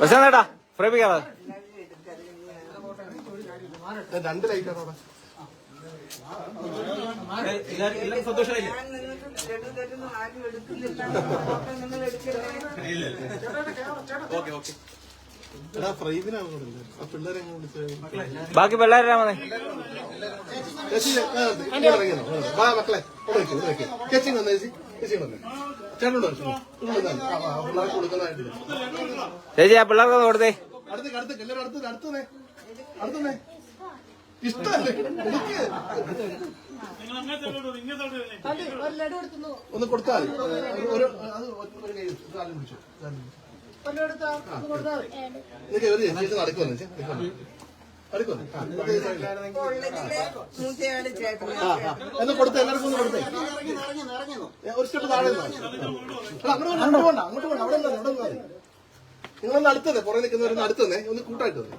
പ്രശാന്തേട്ടാ പ്രേമിക്കാതെ. രണ്ട് ലൈറ്റ് ബാക്കി പിള്ളേരാ മക്കളെ ചേച്ചി വന്നേ ചേച്ചി? വന്നേ? ചേച്ചി ആ പിള്ളേർക്ക് കൊടുത്തേ. ഒന്ന് കൊടുത്താൽ ഒരു ഒരു എന്ന് കൊടുത്ത എല്ലാവർക്കും ഒന്ന് കൊടുത്തേ ഒരു സ്റ്റെപ്പ് താഴെ. അങ്ങോട്ട് വേണ്ട അങ്ങോട്ട് വേണ്ട അവിടെ നിന്നോ, അവിടെ നിന്നോ. നിങ്ങളൊന്ന് അടുത്തന്നെ പുറകെ നിൽക്കുന്നവരൊന്ന് അടുത്തന്നെ ഒന്ന് കൂട്ടായിട്ട് വന്നേ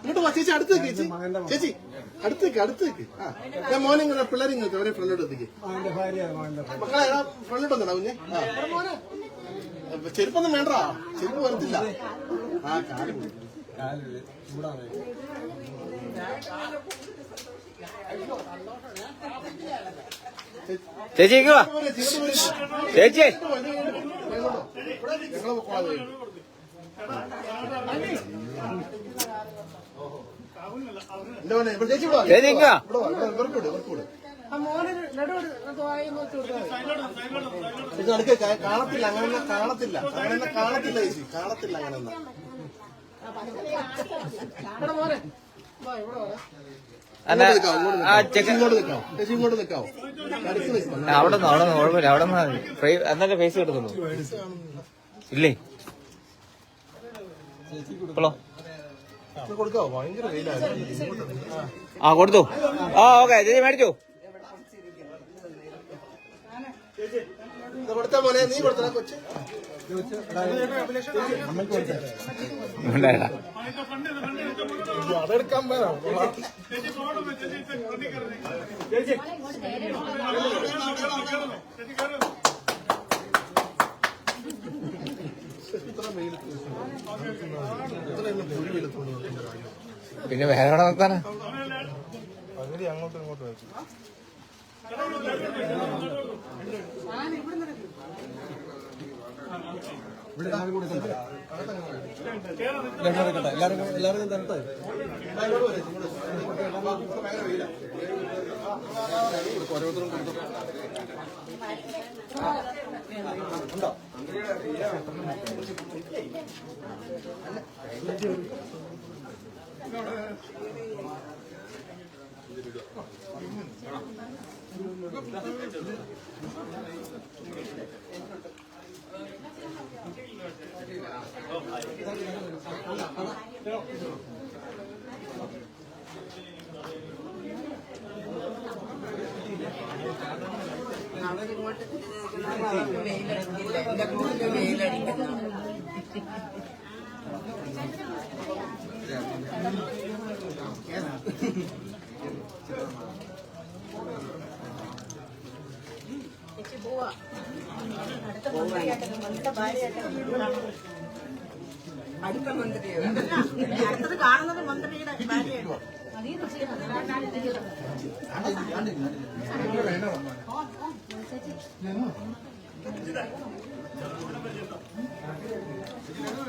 ഇങ്ങോട്ട് വാ ചേച്ചി അടുത്തേക്ക് ചേച്ചി ചേച്ചി അടുത്തേക്ക് അടുത്തേക്ക് ആ ഞാൻ മോനെ ഇങ്ങനെ പിള്ളേരെ ഇങ്ങോട്ട് അവരെ ഫ്രണ്ടിലോട്ട് എത്തിക്ക് മക്കളെ ഫ്രണ്ടിലോട്ട് വന്നടാ കുഞ്ഞെ ചെരുപ്പൊന്നും വേണ്ട ചെരുപ്പ് വരത്തില്ല ആ ചേച്ചി ഇങ്ങ്. ചേച്ചി. ചേച്ചി ഇങ്ങ് കാണത്തില്ല. അങ്ങനെ കാണത്തില്ല. അങ്ങനെ കാണത്തില്ല ചേച്ചി. കാണത്തില്ല അങ്ങനെ അല്ല ആ ചെക്കൻ ഇങ്ങോട്ട് നിൽക്കാവോ ചേച്ചി ഇങ്ങോട്ട് നിൽക്കാവോ അവിടെ നിന്ന് അവിടെ നിന്ന് കുഴപ്പമില്ല അവിടെ നിന്ന് ഫ്രെയിം എന്നാലേ ഫേസ് കിട്ടത്തുള്ളൂ ഇല്ലേ? ഇപ്പോളോ? ആ കൊടുത്തു. ആ ഓക്കെ ചേച്ചി മേടിച്ചു. കൊടുത്താ മോനെ നീ കൊടുത്തടാ കൊച്ചു. ഉണ്ടായിട്ടാ അതെടുക്കാൻ വേണം ഇത്ര വെയിലത്ത് ഇത്ര എന്നെ പൊഴി വെയിലത്തോണ്ട് നോക്കുന്ന കാര്യം എല്ലാവരും വേറെ എല്ലാവരും നിർത്താനാ പകുതി അങ്ങോട്ടും ഇങ്ങോട്ടും വെച്ചു അവരിങ്ങോട്ട് തിരിഞ്ഞ് നിൽക്കുന്നത് അവർക്ക് വെയിലടിക്കില്ല എന്റെ മോന് അടുത്ത മന്ത്രിയോ. അടുത്തത് കാണുന്നത് മന്ത്രിയുടെ ഭാര്യയാണ്